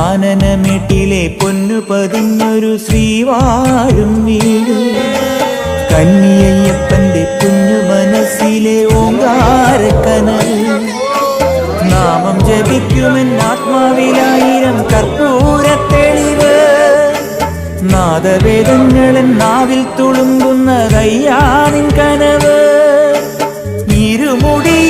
കാനനമേട്ടിലെ പൊന്നു പതിഞ്ഞൊരു ശ്രീവാഴും വീട്. കന്നിയയ്യപ്പന്റെ കുഞ്ഞു മനസ്സിലെ ഓങ്കാരക്കനൽ. നാമം ജപിക്കുമെൻ ആത്മാവിലായിരം കർപ്പൂര തെളിവ്. നാദവേദങ്ങളൻ നാവിൽ തുളുമ്പുന്ന കയ്യാണിൻ കനവ്. ഇരുമുടിയിലെ